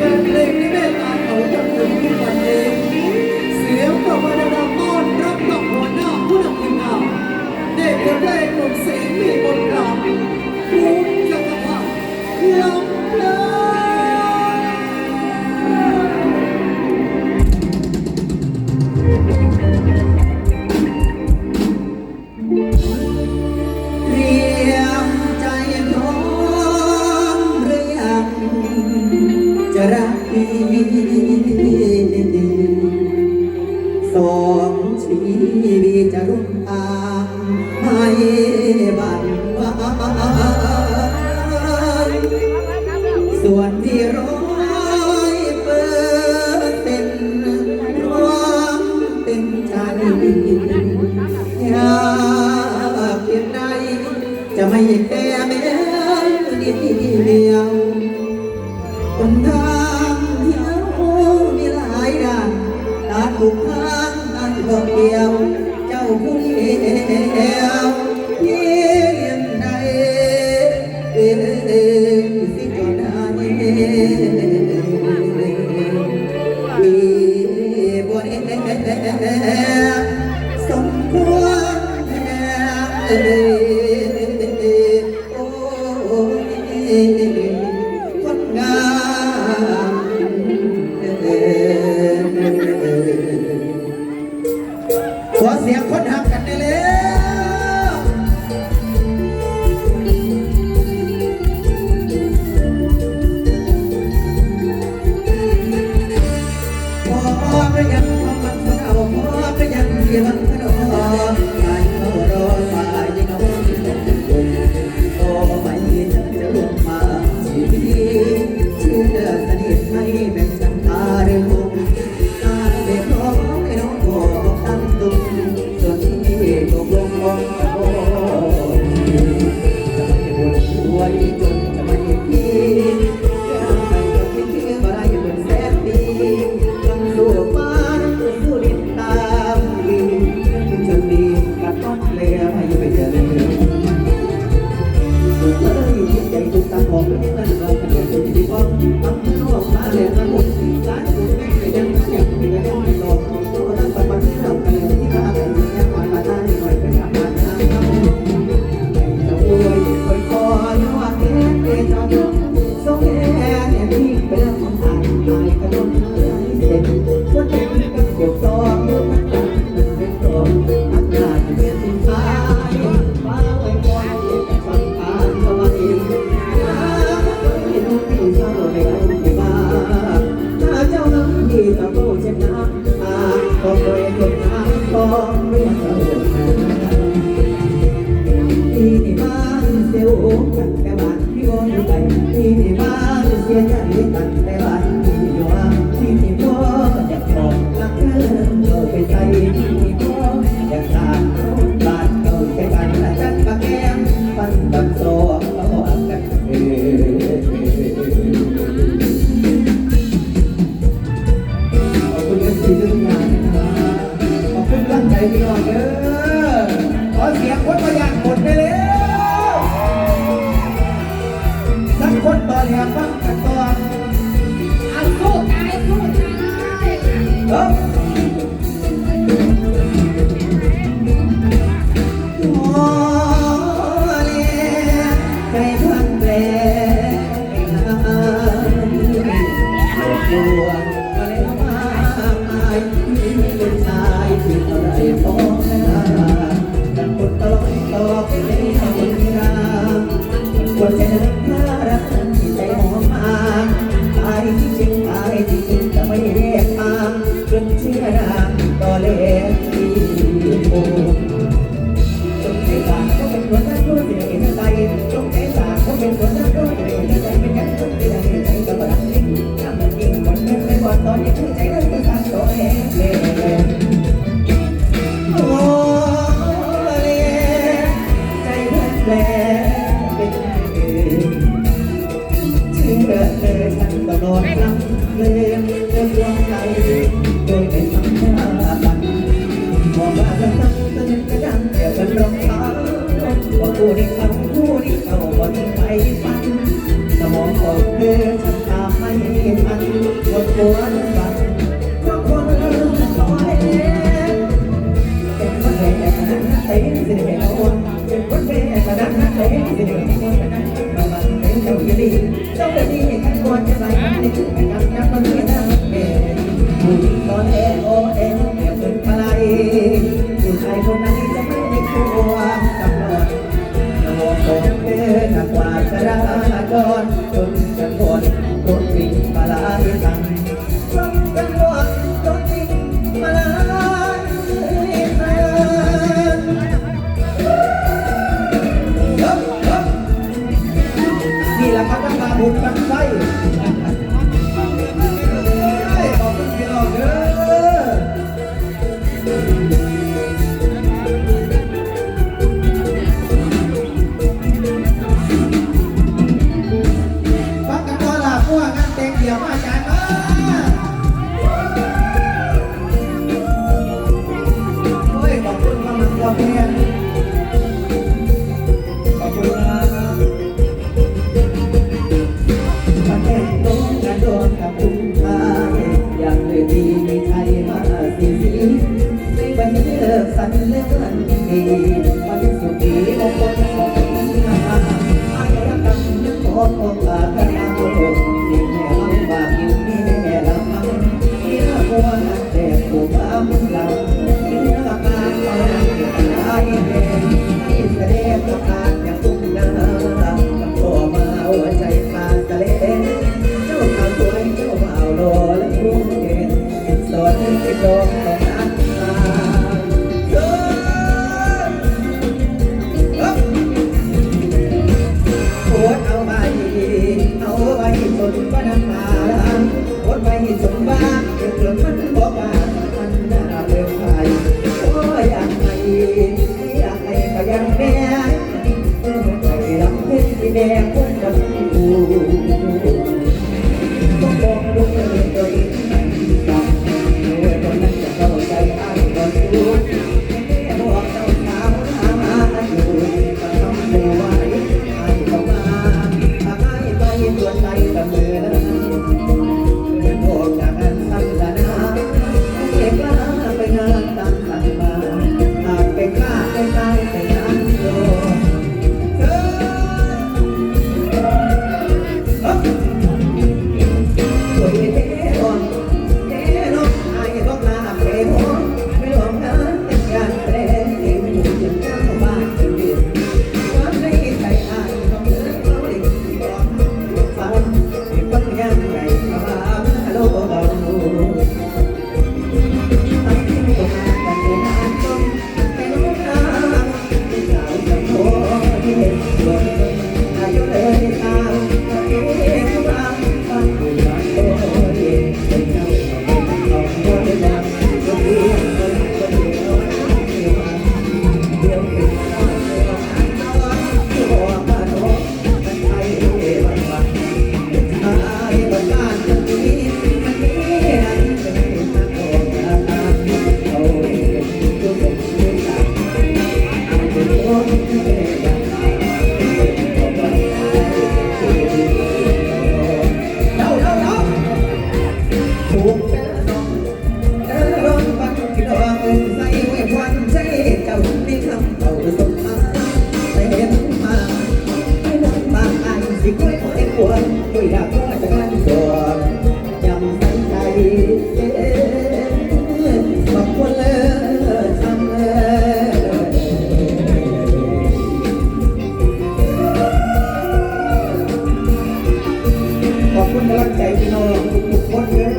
Hallelujah. sea cual ไปเจอพายุไปเจอไปเจอแล้วอยู่ที่ใจตุ้มตาหอมแล้วนี่มันเราเป็นเรื่องที่ต้องต้องเข้าออกมาเลยมันร้านคุณแม่เลยยังอยากเป็นอะไรไม่รอตัวตั้งแต่วันี่เราไปที่ร้านอะไรเนี่ยมามาได้หน่อยไปทำมาได้ครับแต่โอ้ยคอยคอยว่าเอ๊ะเอ๊ะจะยกส่งแค่เนี่ยที่เป็นคนอ่านไปกระโดดเลยเด็ก แต่วันที่โอนไปที่ที่มาเสียใจกันแต่วันที่อย้พี่ที่พ่อจลักเธอเธอไปใส่ที่ที่อยากขาดบาดเก่าแค่กันแะจันปะแกมปันบันโซเอกัเบคุก่สียงคนประหยัดหมดได้ I found อยู่ที่นี่ต้องแต่ดีเห็นขั้นบนจะไหลในจุดนับนับมันไม่ได้แม่ตอนเอโอ you. ใจพี่น้องกๆคนเลย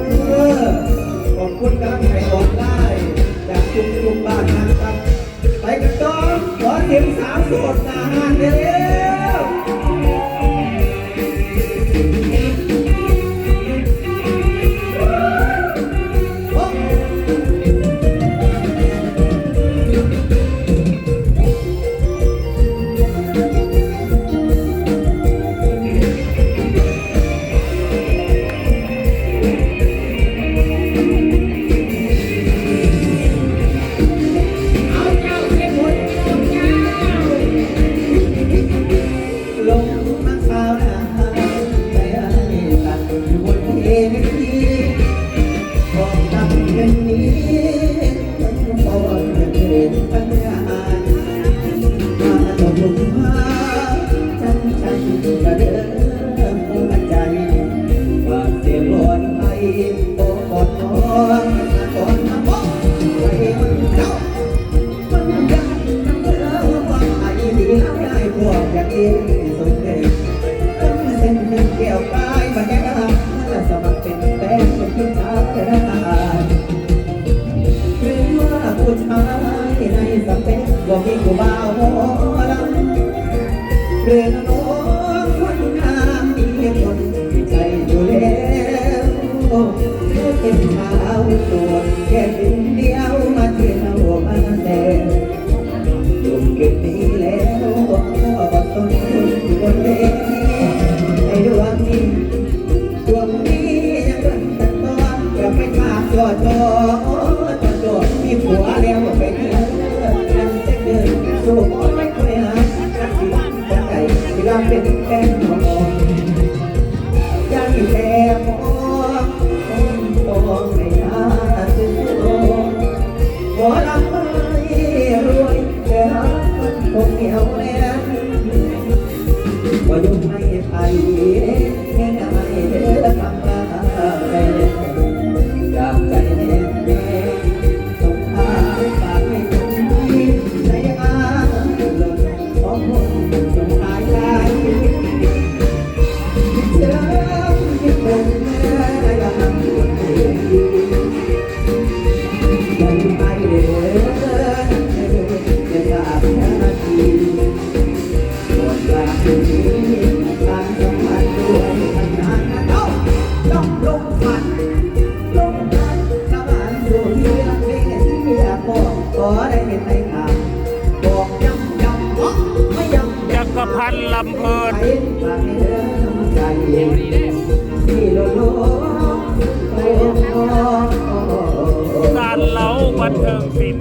Gracias. ได้เห็นในข่าวบอกย้ำย้ำบอไม่ย้ำจักรพันลำเพลินสากเหล่ล้าบันเทิงศิน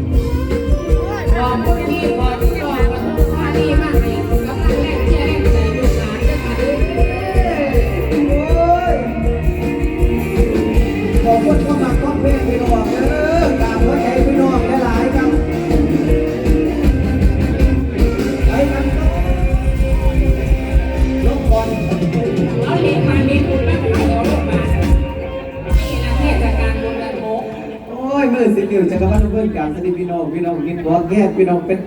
กับมันเพื่อนกันสนิทพี่น้องพี่น้องกินหักแก้พี่น้องเป็น